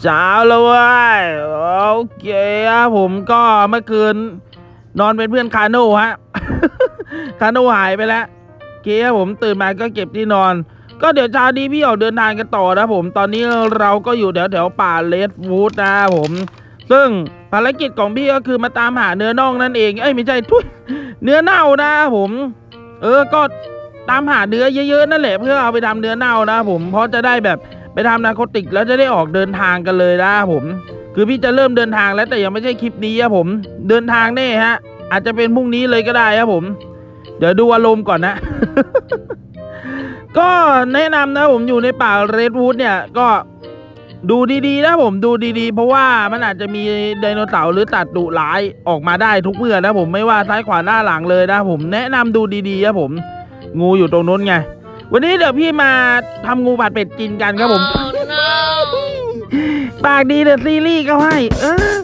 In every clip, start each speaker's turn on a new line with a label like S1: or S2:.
S1: เช้าแล้วเว้ยโอเคครับผมก็เมื่อคืน นอนเป็นเพื่อนคาโน่ฮะ คาโน่หายไปแล้วโอเคครับผมตื่นมาก็เก็บที่นอน ก็เดี๋ยวเช้านี้พี่ออกเดินทางกันต่อนะผม ตอนนี้เราก็อยู่แถวแถวป่าเลดวูดนะผม ซึ่งภารกิจของพี่ก็คือมาตามหาเนื้อน่องนั่นเอง เอ้ยไม่ใช่ทุยเนื้อเน่านะผม เออก็ตามหาเนื้อเยอะๆนั่นแหละเพื่อเอาไปทำเนื้อเน่านะผมเพราะจะได้แบบ ไปทำนาโคติกแล้วจะได้ออกเดินทางกันเลยนะครับผม คือพี่จะเริ่มเดินทางแล้วแต่ยังไม่ใช่คลิปนี้ครับผม เดินทางแน่ฮะ อาจจะเป็นพรุ่งนี้เลยก็ได้ครับผม เดี๋ยวดูอารมณ์ก่อนนะ ก็แนะนำนะผมอยู่ในป่าเรดวูดเนี่ยก็ดูดีๆนะผมดูดีๆ เพราะว่ามันอาจจะมีไดโนเสาร์หรือสัตว์ดุร้ายออกมาได้ทุกเมื่อนะผมไม่ว่าซ้ายขวาหน้าหลังเลยนะผมแนะนำดูดีๆครับผม งูอยู่ตรงนู้นไง วันนี้เดี๋ยวพี่มาทำงูผัดเป็ดกินกันครับผมปากดีเดอะซีรีส์เขาให้เออ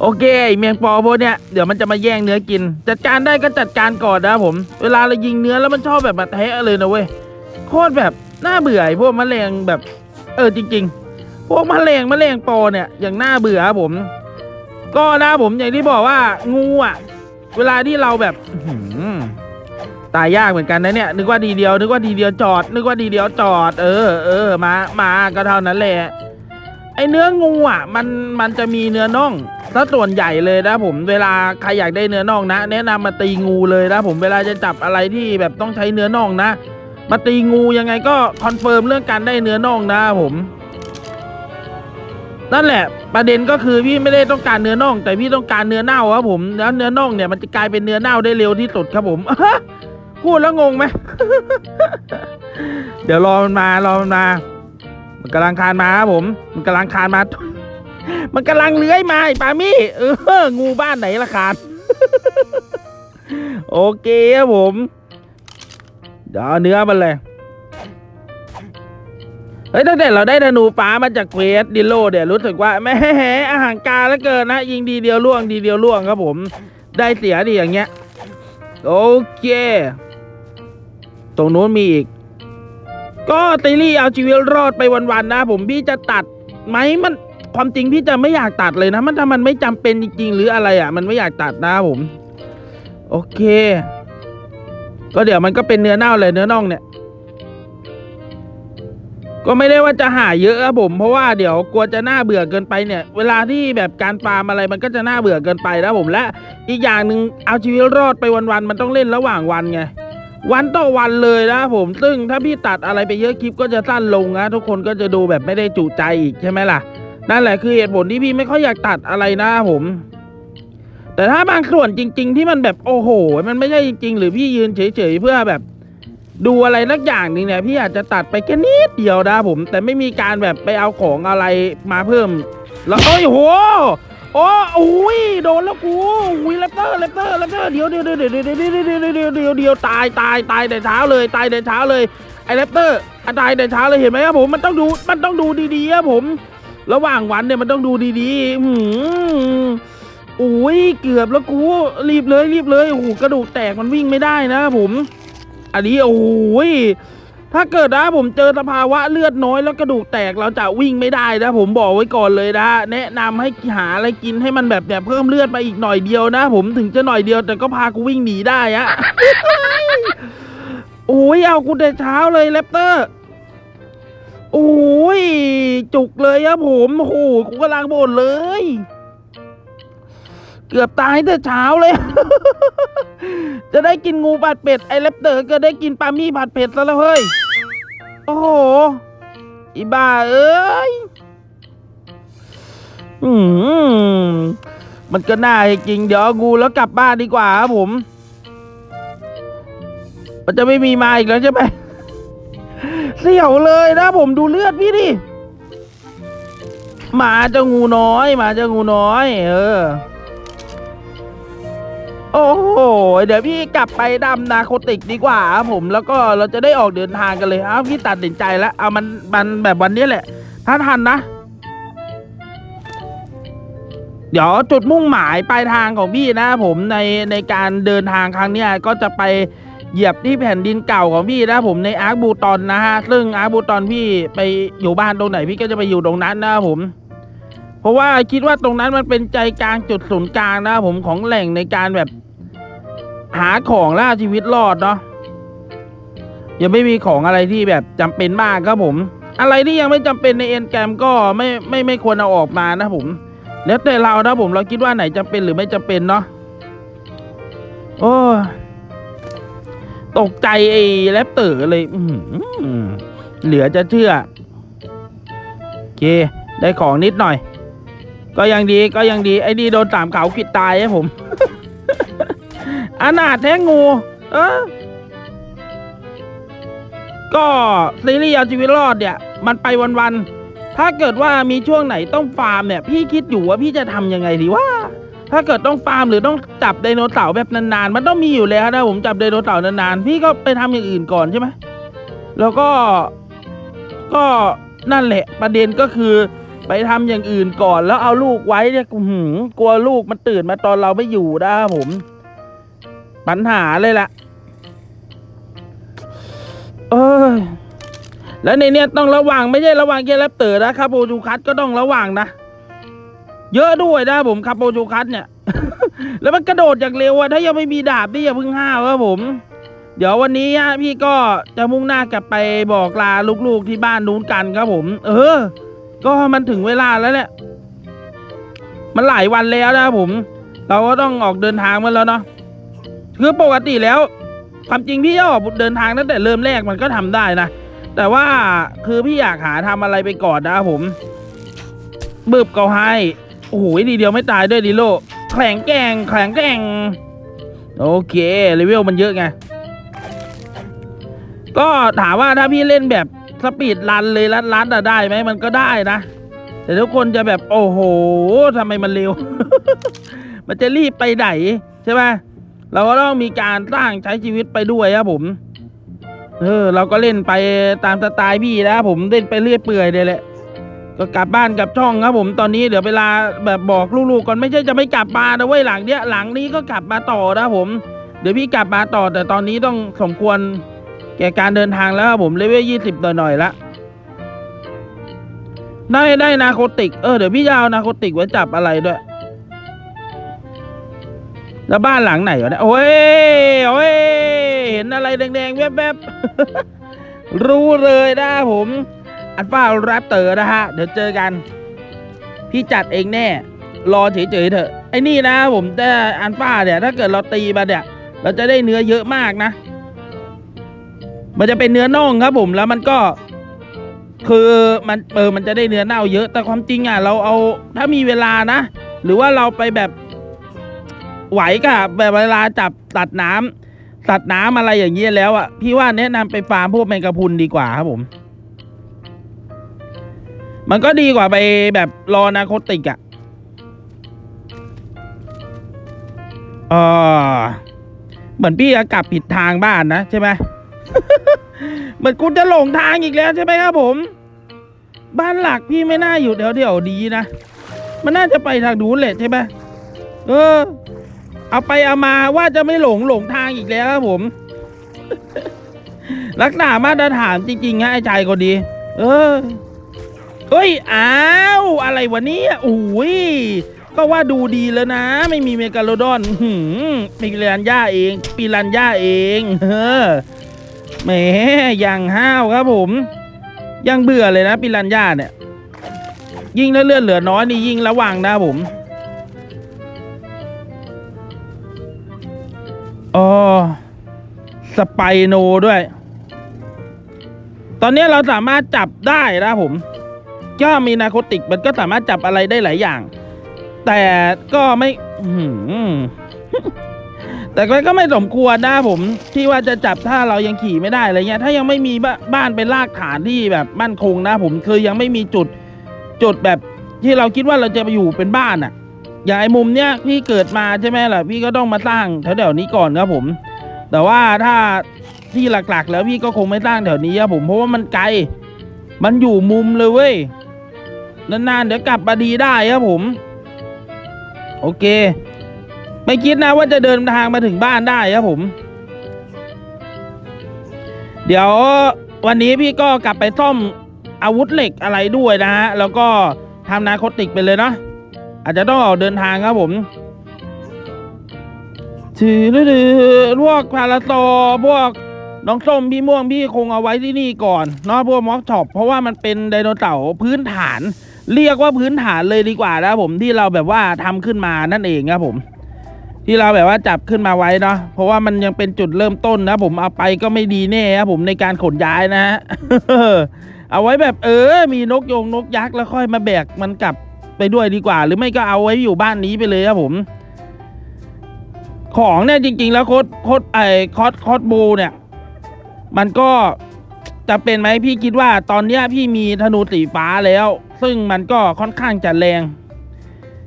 S1: โอเคไอ้เมียงปอพวกเนี้ยเดี๋ยวมันจะมาแย่งเนื้อกิน จัดการได้ก็จัดการก่อนนะครับผม เวลาเรายิงเนื้อแล้วมันชอบแบบมาแทะเลยนะเว้ยโคตรแบบน่าเบื่อไอ้พวกแมลงแบบ เออจริง ๆ พวกแมลงแมลงปอเนี่ยอย่างน่าเบื่อครับผม ก็นะผมอย่างที่บอกว่างูอะ เวลาที่เราแบบ อื้อหือ ตายยากเหมือนกันนะเนี่ยนึกว่าดีเดียว นึกว่าดีเดียวจอด นึกว่าดีเดียวจอด เออเออมามาก็เท่านั้นแหละไอเนื้องูอะมันมันจะมีเนื้อน่องซะส่วนใหญ่เลยนะผมเวลาใครอยากได้เนื้อน่องนะ แนะนำมาตีงูเลยนะผมเวลาจะจับอะไรที่แบบต้องใช้เนื้อน่องนะมาตีงูยังไงก็คอนเฟิร์มเรื่องการได้เนื้อน่องนะผมนั่นแหละ ประเด็นก็คือพี่ไม่ได้ต้องการเนื้อน่อง แต่พี่ต้องการเนื้อเน่าครับผมแล้วเนื้อน่องเนี่ยมันจะกลายเป็นเนื้อเน่าได้เร็วที่สุดครับผม พูดแล้วงงไหม เดี๋ยวรอมันมารอมันมา มันกำลังคานมาครับผม มันกำลังคานมา มันกำลังเลื้อยมาไอ้ปามี่เออ งูบ้านไหนละคาน โอเคครับผม เดี๋ยวเนื้อมันเลย เฮ้ยตั้งแต่เราได้ธนูฟ้ามาจากเควสดิโลเดี๋ยวรู้สึกว่าแหม่อาหารกาแล้วเกินนะ ยิงดีเดียวล่วงดีเดียวล่วงครับผม ได้เสียดีอย่างเงี้ย โอเค ตรงโน้นมีอีก ก็ตีรี่เอาชีวิตรอดไปวันๆนะ ผมพี่จะตัดไหมมันความจริงพี่จะไม่อยากตัดเลยนะ มันถ้ามันไม่จำเป็นจริง ๆ หรืออะไรอะ มันไม่อยากตัดนะผม โอเค ก็เดี๋ยวมันก็เป็นเนื้อเน่าเลยเนื้อน่องเนี่ย ก็ไม่ได้ว่าจะหาเยอะครับผม เพราะว่าเดี๋ยวกลัวจะน่าเบื่อเกินไปเนี่ย เวลาที่แบบการฟาร์มอะไรมันก็จะน่าเบื่อเกินไปนะผมและอีกอย่างหนึ่งเอาชีวิตรอดไปวันๆมันต้องเล่นระหว่างวันไง วันต่อวันเลยนะผมซึ่งถ้าพี่ตัดอะไรไปเยอะคลิปก็จะสั้นลงนะทุกคนก็จะดูแบบไม่ได้จุใจอีกใช่ไหมล่ะ นั่นแหละคือเหตุผลที่พี่ไม่ค่อยอยากตัดอะไรนะผม แต่ถ้าบางส่วนจริง ๆ ที่มันแบบโอ้โห มันไม่ใช่จริง ๆ หรือพี่ยืนเฉยๆเพื่อแบบ ดูอะไรสักอย่างหนึงเนี่ยพี่อาจจะตัดไปแค่นิดเดียวนะผม แต่ไม่มีการแบบไปเอาของอะไรมาเพิ่ม แล้วโอ้ยโห โอ้โอ้ยโดนแล้วกูอุ้ยแรปเตอร์แรปเตอร์แรปเตอร์เดี๋ยวเดี๋ยวเดี๋ยวเดี๋ยวเดี๋ยวเดี๋ยวเดี๋ยวเดี๋ยวเดี๋ยวเดี๋ยวตายตายตายแต่เช้าเลยตายแต่เช้าเลยไอ้แรปเตอร์อะตายแต่เช้าเลยเห็นไหมครับผมมันต้องดูมันต้องดูดีๆครับผม ระหว่างวันเนี่ยมันต้องดูดีๆหืมอุ้ยเกือบแล้วกูรีบเลยรีบเลยโอ้โหกระดูกแตกมันวิ่งไม่ได้นะครับผม อันนี้โอ้ย ถ้าเกิดนะผมเจอสภาวะเลือดน้อยแล้วกระดูกแตกเราจะวิ่งไม่ได้นะ ผมบอกไว้ก่อนเลยนะแนะนำให้หาอะไรกินให้มันแบบเนี่ยเพิ่มเลือดมาอีกหน่อยเดียวนะ ผมถึงจะหน่อยเดียวแต่ก็พากูวิ่งหนีได้อะโอ้ยเอากูแต่เช้าเลยแรปเตอร์โอ้ยจุกเลยครับผมโอ้โหกูกำลังบ่นเลย เกือบตายแต่เช้าเลย จะได้กินงูผัดเป็ดไอแรปเตอร์ก็ได้กินปลามี่ผัดเผ็ดซะแล้วเฮ้ย โอ้โห อีบ้าเอ้ย อืมมันก็น่าให้จริงเดี๋ยวงูแล้วกลับบ้านดีกว่าครับผม มันจะไม่มีมาอีกแล้วใช่ไหมเสี่ยวเลยนะผมดูเลือดพี่ดิหมาเจ้างูน้อยหมาเจ้างูน้อย เออ โอ้โห เดี๋ยวพี่กลับไปดำนาโคติกดีกว่าครับผมแล้วก็เราจะได้ออกเดินทางกันเลยเอาพี่ตัดสินใจแล้วเอามันมันแบบวันนี้แหละ ถ้าทันนะ เดี๋ยวจุดมุ่งหมายปลายทางของพี่นะผมในในการเดินทางครั้งนี้ก็จะไปเหยียบที่แผ่นดินเก่าของพี่นะผมในอาร์คบูตอนนะฮะซึ่งอาร์คบูตอนพี่ไปอยู่บ้านตรงไหนพี่ก็จะไปอยู่ตรงนั้นนะผมเพราะว่าคิดว่าตรงนั้นมันเป็นใจกลางจุดศูนย์กลางนะผมของแหล่งในการแบบ หาของล่าชีวิตรอดเนาะยังไม่มีของอะไรที่แบบจำเป็นมากครับผม อะไรที่ยังไม่จำเป็นในเอ็นแกรมก็ไม่ไม่ไม่ควรเอาออกมานะผม แล้วแต่เรานะผมเราคิดว่าไหนจำเป็นหรือไม่จำเป็นเนาะโอ้ตกใจไอ้แรปเตอร์เลยอื้อหือเหลือจะเชื่อโอเค ได้ของนิดหน่อย ก็ยังดีก็ยังดีไอ้นี่โดนสามเขาขิดตายให้ผม อนาถแท้งู เออ ก็ซีรีส์เอาชีวิตรอดเนี่ย มันไปวันๆ ถ้าเกิดว่ามีช่วงไหนต้องฟาร์มเนี่ย พี่คิดอยู่ว่าพี่จะทำยังไงดีว่า ถ้าเกิดต้องฟาร์มหรือต้องจับไดโนเสาร์แบบนานๆ มันต้องมีอยู่แล้วนะผมจับไดโนเสาร์นานๆ พี่ก็ไปทำอย่างอื่นก่อนใช่ไหม แล้วก็ ก็นั่นแหละ ประเด็นก็คือไปทำอย่างอื่นก่อนแล้วเอาลูกไว้เนี่ยหืกลัวลูกมันตื่นมาตอนเราไม่อยู่นะผม ปัญหาเลยล่ะเออแล้วในเนี้ยต้องระวังไม่ใช่ระวังแค่แรปเตอร์นะคาโปจูคัสก็ต้องระวังนะ เยอะด้วยนะผมคาโปจูคัสเนี่ย แล้วมันกระโดดอย่างเร็วอะถ้ายังไม่มีดาบนี่อย่าเพิ่งห้าวครับผม เดี๋ยววันนี้ฮะพี่ก็จะมุ่งหน้ากลับไปบอกลาลูกๆที่บ้านนู้นกันครับผม เออ ก็มันถึงเวลาแล้วแหละมันหลายวันแล้วนะผม เราก็ต้องออกเดินทางมาแล้วเนาะ คือปกติแล้วความจริงพี่ออกเดินทางตั้งแต่เริ่มแรกมันก็ทำได้นะ แต่ว่าคือพี่อยากหาทำอะไรไปก่อนนะครับผมบึบก็ให้โอ้โหดีเดียวไม่ตายด้วยดิโลแข็งแกงแข็งแกงโอเคเลเวลมันเยอะไง ก็ถามว่าถ้าพี่เล่นแบบสปีดรันเลยรัดรัดอะได้ไหมมันก็ได้นะ แต่ทุกคนจะแบบโอ้โหทำไมมันเร็ว มันจะรีบไปไหนใช่ไหม เราก็ต้องมีการสร้างใช้ชีวิตไปด้วยครับผม เออ เราก็เล่นไปตามสไตล์พี่นะผมเล่นไปเรื่อยเปื่อยเลยแหละก็กลับบ้านกลับช่องครับผมตอนนี้เดี๋ยวเวลาแบบบอกลูกๆก่อนไม่ใช่จะไม่กลับมานะเว้ยหลังเนี้ยหลังนี้ก็กลับมาต่อนะผม เดี๋ยวพี่กลับมาต่อแต่ตอนนี้ต้องสมควรแก่การเดินทางแล้วครับผมเลเวลยี่สิบหน่อยๆละได้ได้นาโคติกเออเดี๋ยวพี่จะเอานาโคติกไว้จับอะไรด้วย แล้วบ้านหลังไหนวะเนี่ยโอ้ยโอ้ยเห็นอะไรแดงๆแวบๆรู้เลยนะผม อัลฟาแรปเตอร์นะฮะ เดี๋ยวเจอกัน พี่จัดเองแน่ รอเฉยๆเถอะ ไอ้นี่นะผมแต่อัลฟาเนี่ยถ้าเกิดเราตีมาเนี่ย เราจะได้เนื้อเยอะมากนะ มันจะเป็นเนื้อน่องครับผมแล้วมันก็คือมันเออมันจะได้เนื้อเน่าเยอะแต่ความจริงอะ เราเอาถ้ามีเวลานะ หรือว่าเราไปแบบ ไหวกับแบบเวลาจับตัดน้ำตัดน้ำอะไรอย่างเงี้ยแล้วอะพี่ว่าแนะนำไปฟาร์มพวกแมงกะพุนดีกว่าครับผม มันก็ดีกว่าไปแบบรอนาโคติกอะเออเหมือนพี่จะกลับผิดทางบ้านนะใช่ไหมเหมือนกูจะหลงทางอีกแล้วใช่ไหมครับผม บ้านหลักพี่ไม่น่าอยู่แถวเดียวดีนะ มันน่าจะไปทางนู้นแหละใช่ไหมเออ เอาไปเอามาว่าจะไม่หลงหลงทางอีกแล้วครับผมลักษณะมาตรฐานจริงๆฮะไอ้ชายคนดี เออเฮ้ยอ้าวอะไรวะเนี่ยโอ้ยก็ว่าดูดีแล้วนะ ไม่มีเมกาโลดอนหืมปีรันย่าเองปีรันย่าเองเออแหมอย่างห้าวครับผม ยังเบื่อเลยนะปิรันย่าเนี่ย ยิ่งถ้าเลือดเหลือน้อยนี่ยิ่งระวังนะผม อ๋อสไปโนด้วย ตอนนี้เราสามารถจับได้นะผม ก็มีนาโคติกมันก็สามารถจับอะไรได้หลายอย่าง แต่ก็ไม่แต่ก็ก็ไม่สมควรนะผม ที่ว่าจะจับถ้าเรายังขี่ไม่ได้อะไรเงี้ย ถ้ายังไม่มีบ้าบ้านเป็นรากฐานที่แบบมั่นคงนะผมคือยังไม่มีจุดจุดแบบที่เราคิดว่าเราจะไปอยู่เป็นบ้านอะ่ะ อย่างไอ้มุมเนี้ยพี่เกิดมาใช่ไหมล่ะพี่ก็ต้องมาสร้างแถวๆนี้ก่อนครับผม แต่ว่าถ้าที่หลักๆ แล้วพี่ก็คงไม่สร้างแถวนี้ครับผมเพราะว่ามันไกล มันอยู่มุมเลยเว้ยนานๆเดี๋ยวกลับมาดีได้ครับผม โอเค ไม่คิดนะว่าจะเดินทางมาถึงบ้านได้ครับผม เดี๋ยววันนี้พี่ก็กลับไปซ่อมอาวุธเหล็กอะไรด้วยนะฮะ แล้วก็ทำนาโคติกไปเลยเนาะ อาจจะต้องออกเดินทางครับผมถือดือพวกพาราโซพวกน้องส้มพี่ม่วงพี่คงเอาไว้ที่นี่ก่อนเนาะพวกม็อกช็อปเพราะว่ามันเป็นไดโนเสาร์พื้นฐาน เรียกว่าพื้นฐานเลยดีกว่านะผมที่เราแบบว่าทำขึ้นมานั่นเองครับผม ที่เราแบบว่าจับขึ้นมาไว้เนาะเพราะว่ามันยังเป็นจุดเริ่มต้นนะผมเอาไปก็ไม่ดีแน่ครับผมในการขนย้ายนะฮะเอาไว้แบบเออ มีนกยงนกยักษ์แล้วค่อยมาแบกมันกลับ ไปด้วยดีกว่า หรือไม่ก็เอาไว้อยู่บ้านนี้ไปเลยครับผม ของเนี่ยจริง ๆ แล้วโคดโคดไอคอสคอสโบเนี่ย มันก็จะเป็นไหมพี่คิดว่าตอนเนี้ยพี่มีธนูสีฟ้าแล้ว ซึ่งมันก็ค่อนข้างจะแรง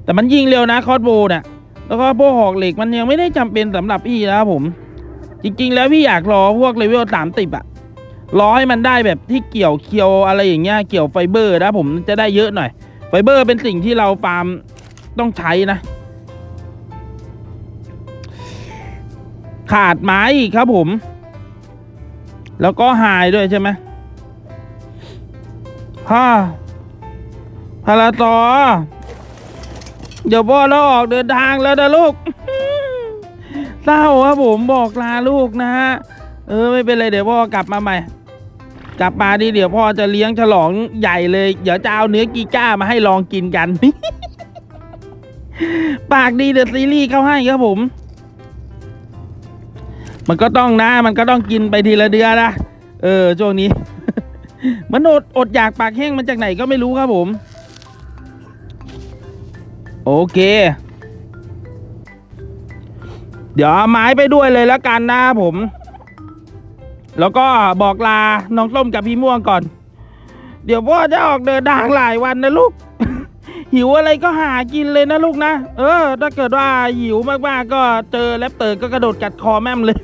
S1: แต่มันยิงเร็วนะคอสโบเนี่ยแล้วก็พวกหอกเหล็กมันยังไม่ได้จำเป็นสำหรับพี่นะครับผม จริง ๆ แล้วพี่อยากรอพวกเลเวลสามสิบอะรอให้มันได้แบบที่เกี่ยวเคียวอะไรอย่างเงี้ยเกี่ยวไฟเบอร์นะผมจะได้เยอะหน่อย ไฟเบอร์เป็นสิ่งที่เราฟาร์มต้องใช้นะ ขาดไม้อีกครับผม แล้วก็หายด้วยใช่ไหมฮ่าพาราตอเดี๋ยวพ่อเราออกเดินทางแล้วนะลูก เศร้าครับผมบอกลาลูกนะฮะ เออไม่เป็นไรเดี๋ยวพ่อกลับมาใหม่ กลับมาดิเดี๋ยวพ่อจะเลี้ยงฉลองใหญ่เลย เดี๋ยวจะเอาเนื้อกีก้ามาให้ลองกินกัน ปากดีเดอะซีรีส์เข้าให้ครับผม มันก็ต้องนะ มันก็ต้องกินไปทีละเดือนนะ เออช่วงนี้ มันอดอดอยากปากแห้งมันจากไหนก็ไม่รู้ครับผม โอเคเดี๋ยวไม้ไปด้วยเลยแล้วกันนะผม แล้วก็บอกลาน้องส้มกับพี่ม่วงก่อน เดี๋ยวพ่อจะออกเดินทางหลายวันนะลูก หิวอะไรก็หากินเลยนะลูกนะ เออ ถ้าเกิดว่าหิวมากๆก็เจอแรปเตอร์ก็กระโดดกัดคอแม่มเลย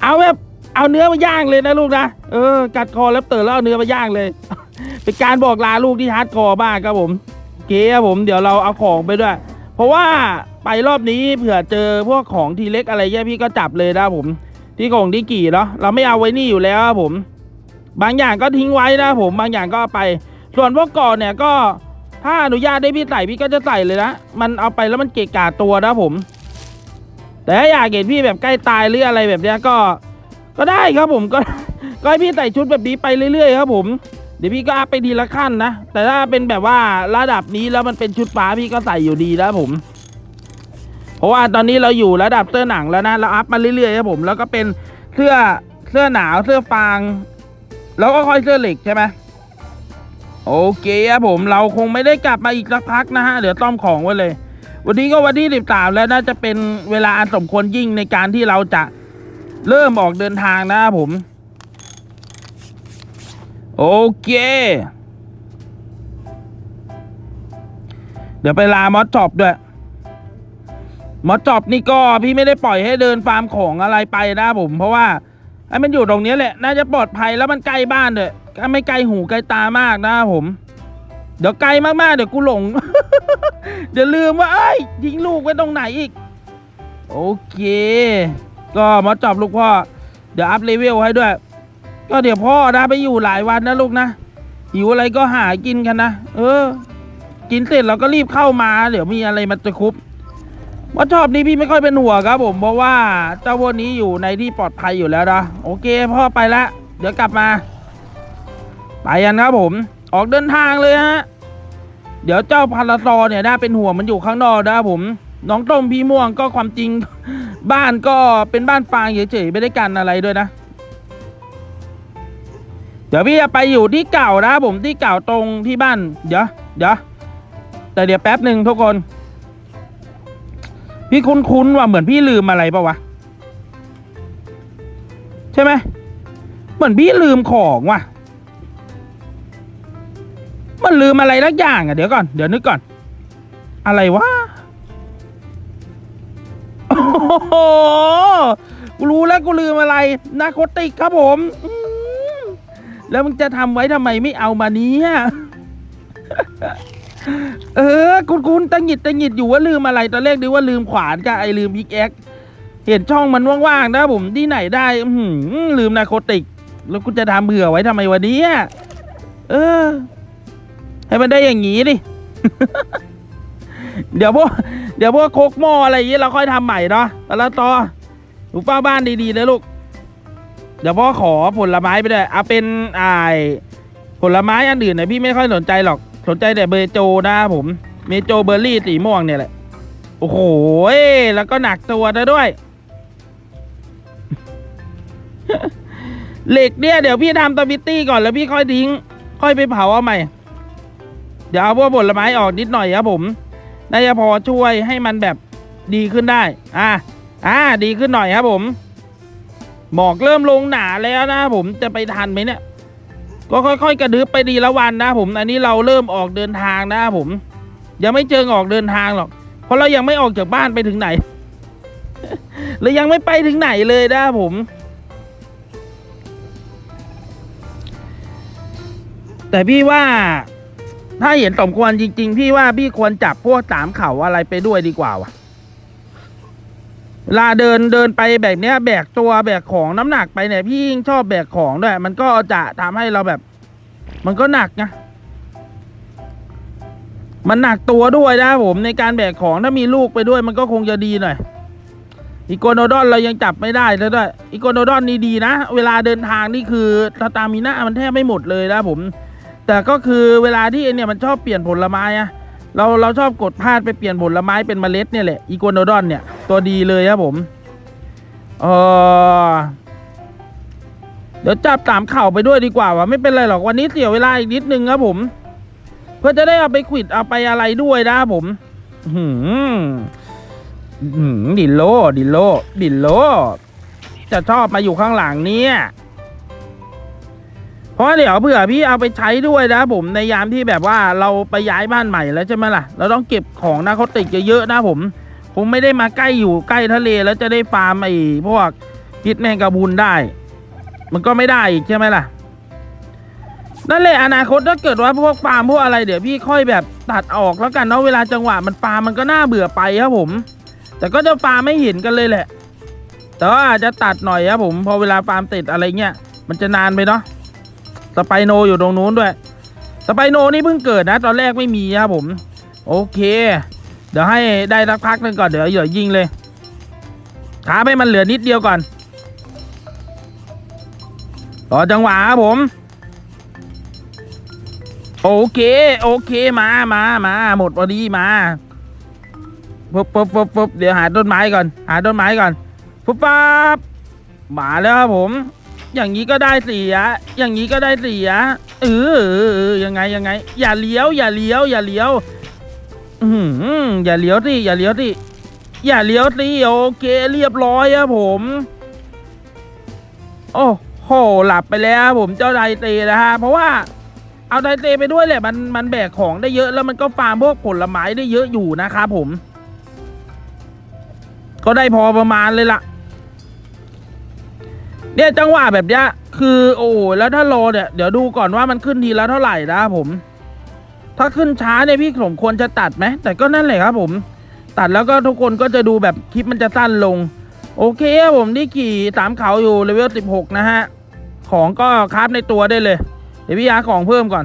S1: เอาแบบเอาเนื้อมาย่างเลยนะลูกนะ เออ กัดคอแรปเตอร์แล้วเอาเนื้อมาย่างเลย เป็นการบอกลาลูกที่ฮาร์ดคอร์มากครับผมโอเคครับผม เดี๋ยวเราเอาของไปด้วย ราะว่าไปรอบนี้เผื่อเจอพวกของทีเล็กอะไรเงี้ยพี่ก็จับเลยนะผม ที่ของที่กี่เนาะเราไม่เอาไว้นี่อยู่แล้วครับผม บางอย่างก็ทิ้งไว้นะผมบางอย่างก็เอาไป ส่วนพวกก่อนเนี่ยก็ถ้าอนุญาตได้พี่ใส่พี่ก็จะใส่เลยนะมันเอาไปแล้วมันเกะกะตัวนะผม แต่ถ้าอยากเห็นพี่แบบใกล้ตายหรืออะไรแบบเนี้ยก็ ก็ได้ครับผมก็ก็ให้พี่ใส่ชุดแบบนี้ไปเรื่อยๆครับผม เดี๋ยวพี่ก็อัพไปทีละขั้นนะ แต่ถ้าเป็นแบบว่าระดับนี้แล้วมันเป็นชุดฟ้าพี่ก็ใส่อยู่ดีแล้วผม เพราะว่าตอนนี้เราอยู่ระดับเสื้อหนังแล้วนะ เราอัพมาเรื่อยๆครับผม แล้วก็เป็นเสื้อเสื้อหนาวเสื้อฟาง แล้วก็ค่อยเสื้อเหล็กใช่ไหมโอเคครับผมเราคงไม่ได้กลับมาอีกสักพักนะฮะเดี๋ยวต้อมของไว้เลย วันนี้ก็วันที่สิบสามแล้วน่าจะเป็นเวลาอันสมควรยิ่งในการที่เราจะเริ่มออกเดินทางนะครับผม โอเค เดี๋ยวไปลามอสจอบด้วย มอสจอบนี่ก็พี่ไม่ได้ปล่อยให้เดินฟาร์มของอะไรไปนะผม เพราะว่าไอ้มันอยู่ตรงนี้แหละ น่าจะปลอดภัยแล้วมันใกล้บ้านด้วยไม่ไกลหูไกลตามากนะผม เดี๋ยวไกลมากๆเดี๋ยวกูหลง เดี๋ยวลืมว่า เอ้ยทิ้งลูกไว้ตรงไหนอีก โอเค ก็มอสจอบลูกพ่อ เดี๋ยวอัพเลเวลให้ด้วย ก็เดี๋ยวพ่อนะไปอยู่หลายวันนะลูกนะหิวอะไรก็หากินกันนะเออ กินเสร็จเราก็รีบเข้ามา เดี๋ยวมีอะไรมันจะคุบว่าชอบนี้พี่ไม่ค่อยเป็นห่วงครับ ผมเพราะว่าเจ้าวัวนี้อยู่ในที่ปลอดภัยอยู่แล้วนะโอเค พ่อไปแล้วเดี๋ยวกลับมา ไปกันครับผม ออกเดินทางเลยฮะเดี๋ยวเจ้าพาราซอเนี่ยน่าเป็นห่วงมันอยู่ข้างนอกนะครับผม น้องต้มพี่ม่วงก็ความจริง บ้านก็เป็นบ้านฟางเฉยๆไม่ได้กันอะไรด้วยนะ เดี๋ยวพี่จะไปอยู่ที่เก่านะผมที่เก่าตรงที่บ้าน เดี๋ยวเดี๋ยวแต่เดี๋ยวแป๊บหนึ่งทุกคน พี่คุ้นๆว่าเหมือนพี่ลืมอะไรปะวะ ใช่ไหมเหมือนพี่ลืมของว่ะ มันลืมอะไรสักอย่างอะเดี๋ยวก่อนเดี๋ยวนึกก่อน อะไรวะโอ้โหกูรู้แล้วกูลืมอะไรนาโคติกครับผมอืม แล้วมึงจะทำไว้ทำไมไม่เอามาเนี้ยเออ คุณคุณตังหงิดตังหงิดอยู่ว่าลืมอะไรตอนแรกนึกว่าลืมขวานกับไอลืมพิกแอคเห็นช่องมันว่างๆนะผมที่ไหนได้อื้อหือลืมนาโคติก แล้วกูจะทำเบื่อไว้ทำไมวันนี้เออ ให้มันได้อย่างงี้ดิเดี๋ยวพวกเดี๋ยวพวกโคกหม้ออะไรอย่างงี้เราค่อยทำใหม่เนาะแล้วต่อหนูเฝ้าบ้านดีๆนะลูก เดี๋ยวพ่อขอผลไม้ไปด้วยเอาเป็นไอายผลไม้อันอื่นเนี่ยพี่ไม่ค่อยสนใจหรอกสนใจแต่เบอร์โจนะครับผมเมโจเบอร์รี่สีม่วงเนี่ยแหละ โอ้โหแล้วก็หนักตัวนะด้วย เหล็กเนี่ยเดี๋ยวพี่ทำตวิตตี้ก่อนแล้วพี่ค่อยทิ้ง ค่อยไปเผาเอาใหม่ เดี๋ยวเอาพวกผลไม้ออกนิดหน่อยครับผมน่าจะพอช่วยให้มันแบบดีขึ้นได้ อ่า อ่า ดีขึ้นหน่อยครับผม หมอกเริ่มลงหนาแล้วนะผมจะไปทันไหมเนี่ย ก็ค่อย ๆ กระดึบไปดีละวันนะผมอันนี้เราเริ่มออกเดินทางนะผม ยังไม่เจอออกเดินทางหรอก เพราะเรายังไม่ออกจากบ้านไปถึงไหนเรายังไม่ไปถึงไหนเลยนะผม แต่พี่ว่าถ้าเห็นสมควรจริง ๆ พี่ว่าพี่ควรจับพวกสามเข่าอะไรไปด้วยดีกว่าว่ะ เวลาเดินเดินไปแบบเนี้ยแบกตัวแบกของน้ำหนักไปเนี่ยพี่ยิ่งชอบแบกของด้วย มันก็จะทำให้เราแบบ มันก็หนักนะมันหนักตัวด้วยนะผมในการแบกของถ้ามีลูกไปด้วยมันก็คงจะดีหน่อยอีโกโนดอนเรายังจับไม่ได้แล้วด้วยอีโกโนดอนนี่ดีนะ เวลาเดินทางนี่คือสตามิน่ามันแทบไม่หมดเลยนะผม แต่ก็คือเวลาที่ไอ้เนี่ยมันชอบเปลี่ยนผลไม้อะ เราเราชอบกดพลาดไปเปลี่ยนผลไม้เป็นเมล็ดเนี่ยแหละอีโกโนดอนเนี่ยตัวดีเลยครับผมเออเดี๋ยวจับตามเข่าไปด้วยดีกว่าว่ะไม่เป็นไรหรอกวันนี้เสียเวลาอีกนิดนึงครับผม เพื่อจะได้เอาไปขิดเอาไปอะไรด้วยนะครับผมหืมหืมดิโลดิโลดิโลจะชอบมาอยู่ข้างหลังเนี่ย ราะเดี๋ยวเผื่อพี่เอาไปใช้ด้วยนะผมในยามที่แบบว่าเราไปย้ายบ้านใหม่แล้วใช่ไหมล่ะ เราต้องเก็บของนะเขาติกเยอะๆนะผมคงไม่ได้มาใกล้อยู่ใกล้ทะเลแล้วจะได้ฟาร์มไอ้พวกพิษแมงกะพุนได้ มันก็ไม่ได้อีกใช่ไหมล่ะนั่นแหละอนาคตถ้าเกิดว่าพวกฟาร์มพวกอะไรเดี๋ยวพี่ค่อยแบบตัดออกแล้วกันเนาะเวลาจังหวะมันฟาร์มมันก็น่าเบื่อไปครับผม แต่ก็จะฟาร์มไม่เห็นกันเลยแหละ แต่ว่าอาจจะตัดหน่อยครับผมพอเวลาฟาร์มเสร็จอะไรเงี้ยมันจะนานไปเนาะ ไปโนอยู่ตรงนู้นด้วย สไปโนนี่เพิ่งเกิดนะ ตอนแรกไม่มีครับผม โอเค เดี๋ยวให้ได้สักพักหนึ่งก่อนเดี๋ยวเดี๋ยวยิงเลยขาให้มันเหลือนิดเดียวก่อนรอจังหวะครับผม โอเค โอเคมามามาหมดพอดีมาปุ๊บปุ๊บปุ๊บปุ๊บเดี๋ยวหาต้นไม้ก่อน หาต้นไม้ก่อนปุ๊บปั๊บมาแล้วครับผม อย่างนี้ก็ได้เสีย อย่างนี้ก็ได้เสีย เออยังไงยังไง อย่าเลี้ยว อย่าเลี้ยว อย่าเลี้ยว อือหือย่าเลี้ยวสิ อย่าเลี้ยวสิ อย่าเลี้ยวสิโอเคเรียบร้อยครับผม โอ้โหหลับไปแล้วครับผมเจ้าไดเตนะฮะ เพราะว่าเอาไดเตไปด้วยแหละ มันมันแบกของได้เยอะแล้วมันก็ฟาร์มพวกผลไม้ได้เยอะอยู่นะครับผม ก็ได้พอประมาณเลยล่ะ เนี่ยจังหวะแบบเนี้ยคือโอ้โหแล้วถ้ารอเนี่ยเดี๋ยวดูก่อนว่ามันขึ้นทีละเท่าไหร่นะผม ถ้าขึ้นช้าเนี่ยพี่สมควรจะตัดไหมแต่ก็นั่นแหละครับผม ตัดแล้วก็ทุกคนก็จะดูแบบคลิปมันจะสั้นลง โอเคผมที่ขี่สามเขาอยู่เลเวลสิบหกนะฮะ ของก็คราฟในตัวได้เลย เดี๋ยวพี่ยาของเพิ่มก่อน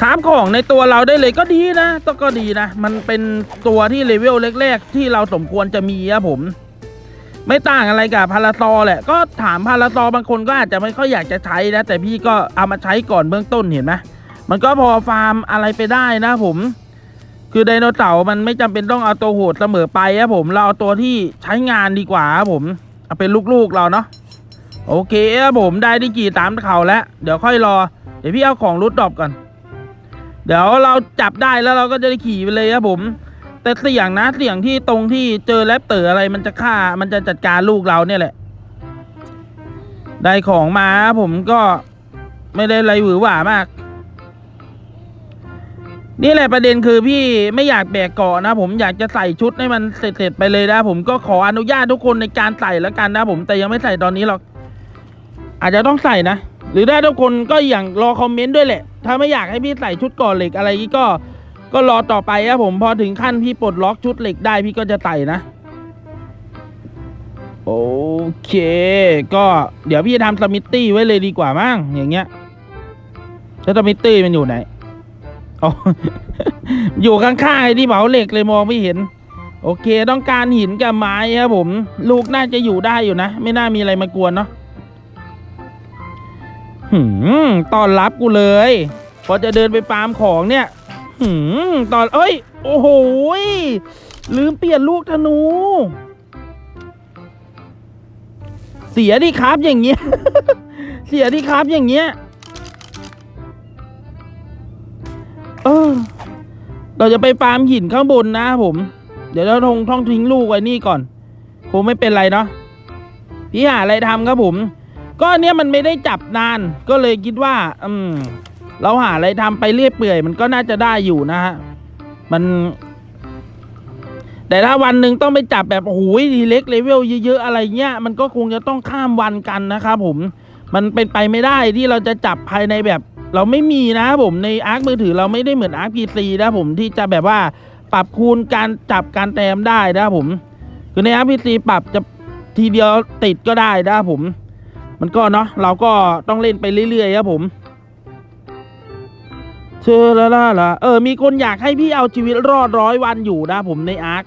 S1: คราฟของในตัวเราได้เลยก็ดีนะก็ก็ดีนะ มันเป็นตัวที่เลเวลแรกๆที่เราสมควรจะมีครับผม ไม่ต่างอะไรกับพาราซอแหละก็ถามพาราซอบางคนก็อาจจะไม่ค่อยอยากจะใช้นะ แต่พี่ก็เอามาใช้ก่อนเบื้องต้นเห็นไหมมันก็พอฟาร์มอะไรไปได้นะผม คือไดโนเสาร์มันไม่จำเป็นต้องเอาตัวโหดเสมอไปครับผมเราเอาตัวที่ใช้งานดีกว่าครับผมเอาเป็นลูกๆเราเนาะโอเคครับผมได้ที่กี่ตามเขาแล้ว เดี๋ยวค่อยรอ เดี๋ยวพี่เอาของรุดดรอปก่อน เดี๋ยวเราจับได้แล้วเราก็จะได้ขี่ไปเลยครับผม แต่เสี่ยงนะเสี่ยงที่ตรงที่เจอแรปเตอร์อะไรมันจะฆ่า มันจะจัดการลูกเราเนี่ยแหละ ได้ของมาครับผมก็ไม่ได้อะไรหวือหวามาก นี่แหละประเด็นคือพี่ไม่อยากแบกเกาะนะ ผมอยากจะใส่ชุดให้มันเสร็จๆไปเลยนะ ผมก็ขออนุญาตทุกคนในการใส่แล้วกันนะ ผมแต่ยังไม่ใส่ตอนนี้หรอก อาจจะต้องใส่นะ หรือได้ทุกคนก็อย่างรอคอมเมนต์ด้วยแหละ ถ้าไม่อยากให้พี่ใส่ชุดก่อเหล็กอะไรก็ ก็รอต่อไปครับผมพอถึงขั้นพี่ปลดล็อกชุดเหล็กได้พี่ก็จะใส่นะ โอเค ก็เดี๋ยวพี่จะทำสมิตตี้ไว้เลยดีกว่ามั้งอย่างเงี้ยแล้วสมิตตี้มันอยู่ไหนอ๋ออยู่ข้างๆไอ้ที่เผาเหล็กเลยมองไม่เห็น โอเค ต้องการหินกับไม้ครับผม ลูกน่าจะอยู่ได้อยู่นะ ไม่น่ามีอะไรมากวนเนาะหืมตอนรับกูเลย พอจะเดินไปฟาร์มของเนี่ย หืมตอนเอ้ย โอ้โหลืมเปลี่ยนลูกธนู เสียดิครับอย่างเงี้ย เสียดิครับอย่างเงี้ย เออ เราจะไปฟาร์มหินข้างบนนะผม เดี๋ยวเราทงท่องทิ้งลูกไว้นี่ก่อน คงไม่เป็นไรเนาะ พี่หาอะไรทำครับผม ก็เนี้ยมันไม่ได้จับนาน ก็เลยคิดว่า อืม เราหาอะไรทำไปเรื่อยเปื่อย มันก็น่าจะได้อยู่นะฮะ มัน แต่ถ้าวันหนึ่งต้องไปจับแบบโอ้โหทีเล็กเลเวลเยอะๆอะไรเงี้ย มันก็คงจะต้องข้ามวันกันนะครับผม มันเป็นไปไม่ได้ที่เราจะจับภายในแบบเราไม่มีนะผมในอาร์คมือถือเราไม่ได้เหมือนอาร์คพีซีนะผมที่จะแบบว่าปรับคูณการจับการแต้มได้นะผม คือในอาร์คพีซีปรับจะทีเดียวติดก็ได้นะผม มันก็เนาะเราก็ต้องเล่นไปเรื่อยๆครับผม เชื่อแล้วล่ะเออ มีคนอยากให้พี่เอาชีวิตรอดร้อยวันอยู่นะ ผมในอาร์ค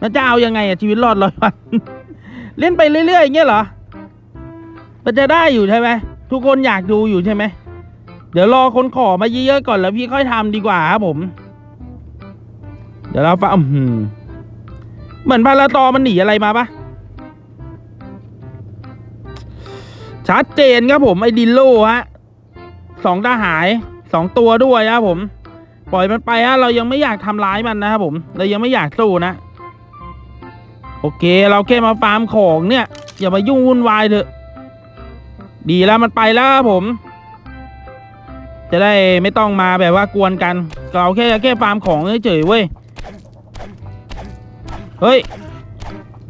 S1: มันจะเอายังไงอะชีวิตรอดร้อยวัน เล่นไปเรื่อยๆอย่างเงี้ยเหรอ มันจะได้อยู่ใช่ไหมทุกคนอยากดูอยู่ใช่ไหม เดี๋ยวรอคนขอมาเยอะๆก่อนแล้วพี่ค่อยทำดีกว่าครับผม เดี๋ยวเราฟังเหมือนพาราตอมันหนีอะไรมาปะชัดเจนครับผมไอ้ดินโลฮะสองทหาย สองตัวด้วยครับผม ปล่อยมันไปฮะเรายังไม่อยากทำร้ายมันนะครับผม เรายังไม่อยากสู้นะ โอเค เราแค่มาฟาร์มของเนี่ย อย่ามายุ่งวุ่นวายเถอะ ดีแล้วมันไปแล้วครับผม จะได้ไม่ต้องมาแบบว่ากวนกัน เราแค่แค่ฟาร์มของเฉยๆเว้ย เฮ้ย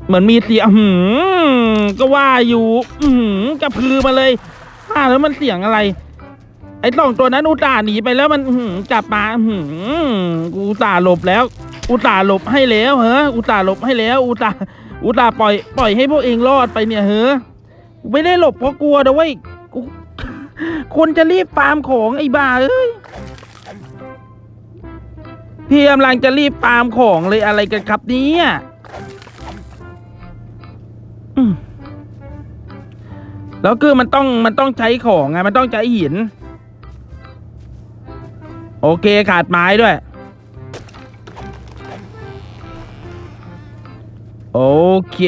S1: เหมือนมีเสียงหืมก็ว่าอยู่ อืมกระพือมาเลยว่าแล้วมันเสียงอะไร ไอ้สองตัวนั้นอุตส่าห์หนีไปแล้วมันอื้อหือกลับมาอื้อหืมกูอุตส่าห์หลบแล้ว อุตส่าห์หลบให้แล้วเฮ้ออุตส่าห์หลบให้แล้วอุตส่าห์อุตส่าห์ปล่อยปล่อยให้พวกเองรอดไปเนี่ยเฮ้อกูไม่ได้หลบเพราะกลัวนะเว้ยกูคนจะรีบฟาร์มของไอ้บ้าเอ้ยพี่กำลังจะรีบฟาร์มของเลยอะไรกันครับเนี่ยอืมแล้วคือมันต้องมันต้องใช้ของไงมันต้องใช้หิน โอเคขาดไม้ด้วย โอเค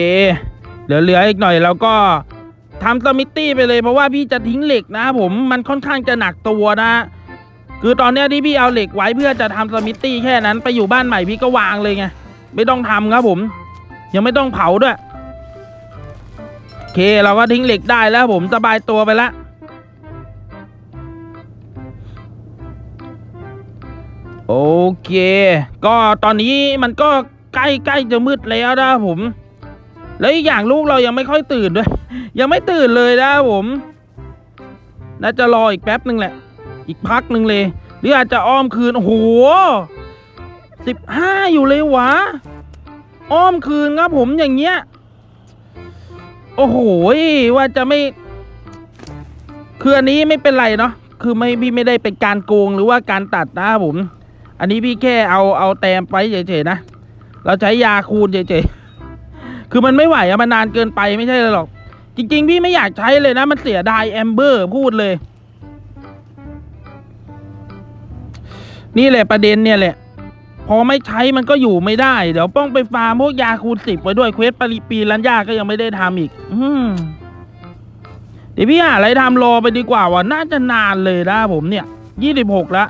S1: เหลือเหลืออีกหน่อยเราก็ทำสมิตตี้ไปเลยเพราะว่าพี่จะทิ้งเหล็กนะผมมันค่อนข้างจะหนักตัวนะคือตอนเนี้ยที่พี่เอาเหล็กไว้เพื่อจะทำสมิตตี้แค่นั้นไปอยู่บ้านใหม่พี่ก็วางเลยไงไม่ต้องทำครับผม ยังไม่ต้องเผาด้วยโอเคเราก็ทิ้งเหล็กได้แล้วผมสบายตัวไปแล้ว โอเค ก็ตอนนี้มันก็ใกล้ใกล้จะมืดแล้วนะผม แล้วอีกอย่างลูกเรายังไม่ค่อยตื่นด้วย ยังไม่ตื่นเลยนะผม น่าจะรออีกแป๊บหนึ่งแหละ อีกพักหนึ่งเลย หรืออาจจะอ้อมคืน โอ้โหสิบห้าอยู่เลยวะ อ้อมคืนครับผมอย่างเงี้ย โอ้โหว่าจะไม่ คืออันนี้ไม่เป็นไรเนาะ คือไม่พี่ไม่ได้เป็นการโกงหรือว่าการตัดนะครับผม อันนี้พี่แค่เอาเอาแต้มไปเฉยๆนะ เราใช้ยาคูณเฉยๆ คือมันไม่ไหวอะมันนานเกินไปไม่ใช่เลยหรอก จริง ๆ พี่ไม่อยากใช้เลยนะ มันเสียดายแอมเบอร์พูดเลย นี่แหละประเด็นเนี่ยแหละ พอไม่ใช้มันก็อยู่ไม่ได้ เดี๋ยวป้องไปฟาร์มพวกยาคูณสิบไว้ด้วยเควสปริปีรันยาก็ยังไม่ได้ทำอีก อืมเดี๋ยวพี่หาอะไรทำรอไปดีกว่าว่ะน่าจะนานเลยนะผมเนี่ยยี่สิบหกและ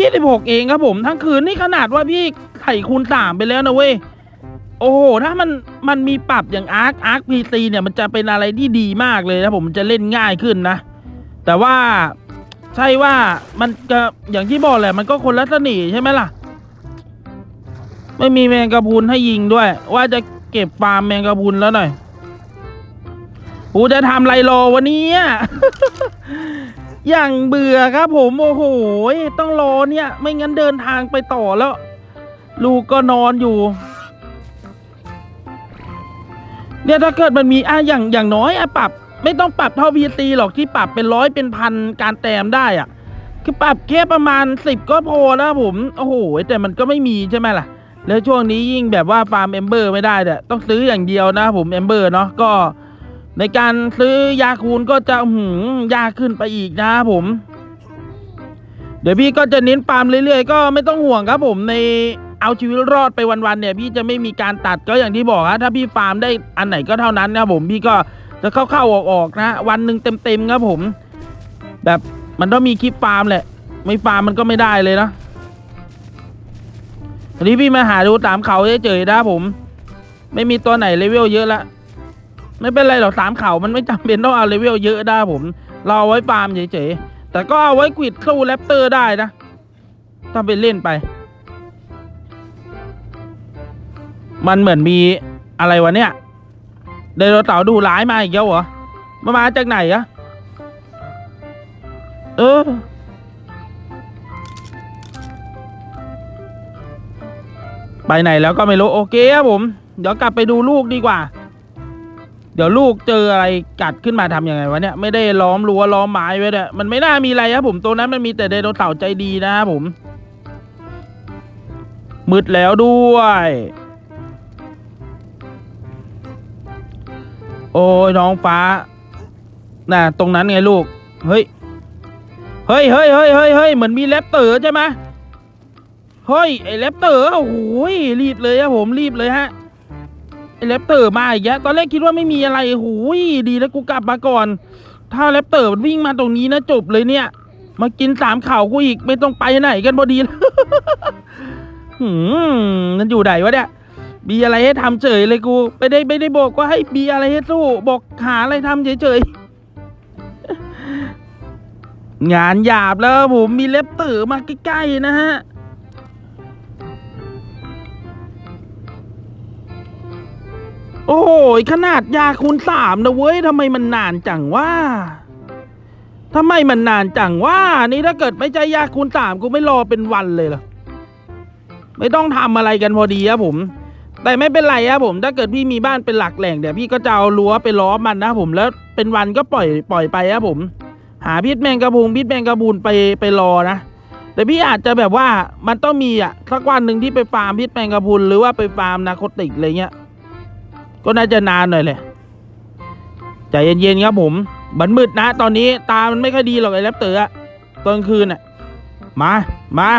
S1: ยี่สิบหกเองครับผมทั้งคืนนี่ขนาดว่าพี่ไข่คูณสามไปแล้วนะเว้ยโอ้โหถ้ามันมันมีปรับอย่างอาร์คอาร์คพีซีเนี่ยมันจะเป็นอะไรที่ดีมากเลยนะผมจะเล่นง่ายขึ้นนะ แต่ว่าใช่ว่ามันก็อย่างที่บอกแหละ มันก็คนละสนิใช่ไหมล่ะ ไม่มีแมงกะพุนให้ยิงด้วย ว่าจะเก็บฟาร์มแมงกะพุนแล้วหน่อยกูจะทำไรรอวันนี้ อย่างเบื่อครับผมโอ้โหต้องรอเนี่ยไม่งั้นเดินทางไปต่อแล้ว ลูกก็นอนอยู่ เนี่ยถ้าเกิดมันมีอะอย่างอย่างน้อยอะปรับ ไม่ต้องปรับเท่าพีตีหรอกที่ปรับเป็นร้อยเป็นพันการแต้มได้อะ คือปรับแค่ประมาณสิบก็พอแล้วผมโอ้โหแต่มันก็ไม่มีใช่ไหมล่ะ แล้วช่วงนี้ยิ่งแบบว่าฟาร์มเอมเบอร์ไม่ได้เนี่ยต้องซื้ออย่างเดียวนะผมเอมเบอร์เนาะก็ ในการซื้อยาคูณก็จะหืมยากขึ้นไปอีกนะผม เดี๋ยวพี่ก็จะเน้นฟาร์มเรื่อยๆ ก็ไม่ต้องห่วงครับผมในเอาชีวิตรอดไปวันๆเนี่ย พี่จะไม่มีการตัดก็อย่างที่บอกฮะถ้าพี่ฟาร์มได้อันไหนก็เท่านั้นนะครับผมพี่ก็จะเข้าๆออกๆนะวันหนึ่งเต็มๆครับผม แบบมันต้องมีคลิปฟาร์มแหละ ไม่ฟาร์มมันก็ไม่ได้เลยนะทีนี้พี่มาหาดูตามเขาเฉยๆนะผม ไม่มีตัวไหนเลเวลเยอะละ ไม่เป็นไรหรอกสามเขามันไม่จำเป็นต้องเอาเลเวลเยอะได้ผม เราเอาไว้ฟาร์มเฉยๆ แต่ก็เอาไว้ควิดสู้แรปเตอร์ได้นะ ถ้าไปเล่นไป มันเหมือนมีอะไรวะเนี่ยไดโนเสาร์ดูร้ายมาอีกแล้วเหรอมามาจากไหนอะเออ ไปไหนแล้วก็ไม่รู้ โอเคครับผม เดี๋ยวกลับไปดูลูกดีกว่า เดี๋ยวลูกเจออะไรกัดขึ้นมาทำยังไงวะเนี่ยไม่ได้ล้อมรั้วล้อมไม้ไว้เนี่ยมันไม่น่ามีอะไรครับผมตัวนั้นมันมีแต่ไดโนเสาร์ใจดีนะครับผมมืดแล้วด้วย โอ้ยน้องฟ้า น่ะ ตรงนั้นไงลูก เฮ้ย เฮ้ยเฮ้ยเฮ้ยเฮ้ยเฮ้ยเหมือนมีแรปเตอร์ใช่ไหมเฮ้ย ไอแรปเตอร์ โอ้โหรีบเลยครับผมรีบเลยฮะ ไอ้แรปเตอร์มาอีกแล้วตอนแรกคิดว่าไม่มีอะไรโอ้โหดีแล้วกูกลับมาก่อน ถ้าแรปเตอร์มันวิ่งมาตรงนี้นะจบเลยเนี่ย มากินสามข่าวกูอีกไม่ต้องไปไหนกันพอดีแล้วหืมมันอยู่ไหนวะเนี่ยมีอะไรให้ทำเฉยเลยกูไม่ได้ไม่ได้บอกว่าให้มีอะไรให้สู้ บอกหาอะไรทำเฉยๆงานหยาบแล้วผมมีเล็บเต๋อมาใกล้ๆนะฮะ โอ้ยขนาดยาคูณสามนะเว้ยทำไมมันนานจังว่าทำไมมันนานจังว่านี่ถ้าเกิดไม่ใช่ยาคูณสามกูไม่รอเป็นวันเลยเหรอไม่ต้องทำอะไรกันพอดีครับผม แต่ไม่เป็นไรครับผมถ้าเกิดพี่มีบ้านเป็นหลักแหล่งเดี๋ยวพี่ก็จะเอารั้วไปล้อมมันนะผมแล้วเป็นวันก็ปล่อยปล่อยไปครับผม หาพิษแมงกระพุนพิษแมงกระพุนไปไปรอนะแต่พี่อาจจะแบบว่ามันต้องมีอะสักวันหนึ่งที่ไปฟาร์มพิษแมงกระพุนหรือว่าไปฟาร์มนาโคติกอะไรเงี้ย ก็น่าจะนานหน่อยแหละใจเย็นๆครับผม บันมืดนะ ตอนนี้ตามันไม่ค่อยดีหรอกไอ้แรปเตอร์อะตอนกลางคืนอะมามา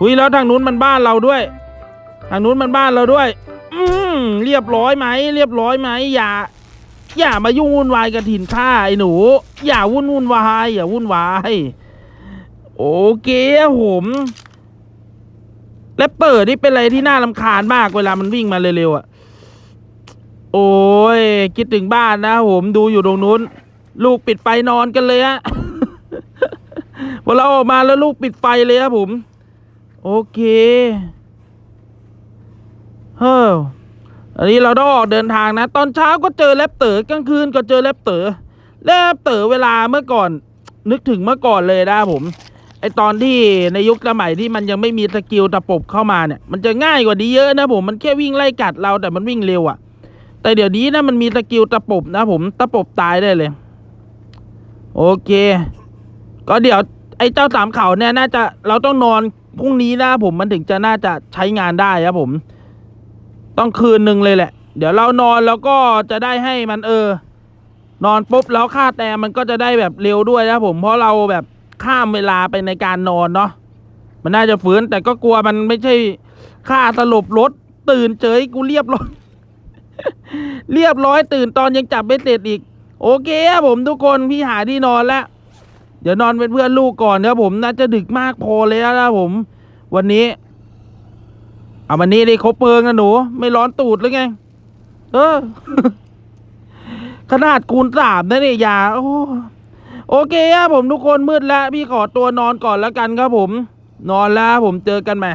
S1: หุยแล้วทางนู้นมันบ้านเราด้วย ทางนู้นมันบ้านเราด้วย อืมเรียบร้อยไหมเรียบร้อยไหมอย่า อย่ามายุ่งวุ่นวายกับถิ่นข้าไอ้หนู อย่าวุ่นวุ่นวายอย่าวุ่นวายโอเคครับผมแรปเปอร์นี่เป็นอะไรที่น่ารำคาญมากเวลามันวิ่งมาเร็วๆอะ โอ้ย คิดถึงบ้านนะผมดูอยู่ตรงนู้น ลูกปิดไฟนอนกันเลยฮะพอเราออกมาแล้วลูกปิดไฟเลยครับผม โอเคเฮ้ออันนี้เราต้องออกเดินทางนะ ตอนเช้าก็เจอแรปเตอร์กลางคืนก็เจอแรปเตอร์แรปเตอร์เวลาเมื่อก่อน นึกถึงเมื่อก่อนเลยนะผมไอตอนที่ในยุคสมัยที่มันยังไม่มีสกิลตะปบเข้ามาเนี่ย มันจะง่ายกว่านี้เยอะนะผมมันแค่วิ่งไล่กัดเราแต่มันวิ่งเร็วอะ่ะ แต่เดี๋ยวนี้นะมันมีสกิลตะปบนะผมตะปบตายได้เลย โอเค ก็เดี๋ยว ไอ้เจ้าสามเขาเนี่ย น่าจะเราต้องนอนพรุ่งนี้นะผมมันถึงจะน่าจะใช้งานได้ครับผม ต้องคืนหนึ่งเลยแหละ เดี๋ยวเรานอนแล้วก็จะได้ให้มันเออ นอนปุ๊บแล้วค่าแต้มมันก็จะได้แบบเร็วด้วยนะผมเพราะเราแบบข้ามเวลาไปในการนอนเนาะมันน่าจะฟื้นแต่ก็กลัวมันไม่ใช่ค่าสลบรถตื่นเฉยกูเรียบร้อย เรียบร้อยตื่นตอนยังจับไม่เสร็จอีก โอเคครับผมทุกคนพี่หาที่นอนแล้ว เดี๋ยวนอนเป็นเพื่อนลูกก่อนนะครับผมน่าจะดึกมากพอเลยนะผม วันนี้ เอาวันนี้ได้ครบเพลิงนะหนู ไม่ร้อนตูดหรือไง เออ ขนาดคูณสามนะเนี่ยยาโอ้โอเคครับผมทุกคนมืดแล้ว พี่ขอตัวนอนก่อนแล้วกันครับผม นอนแล้วผมเจอกันใหม่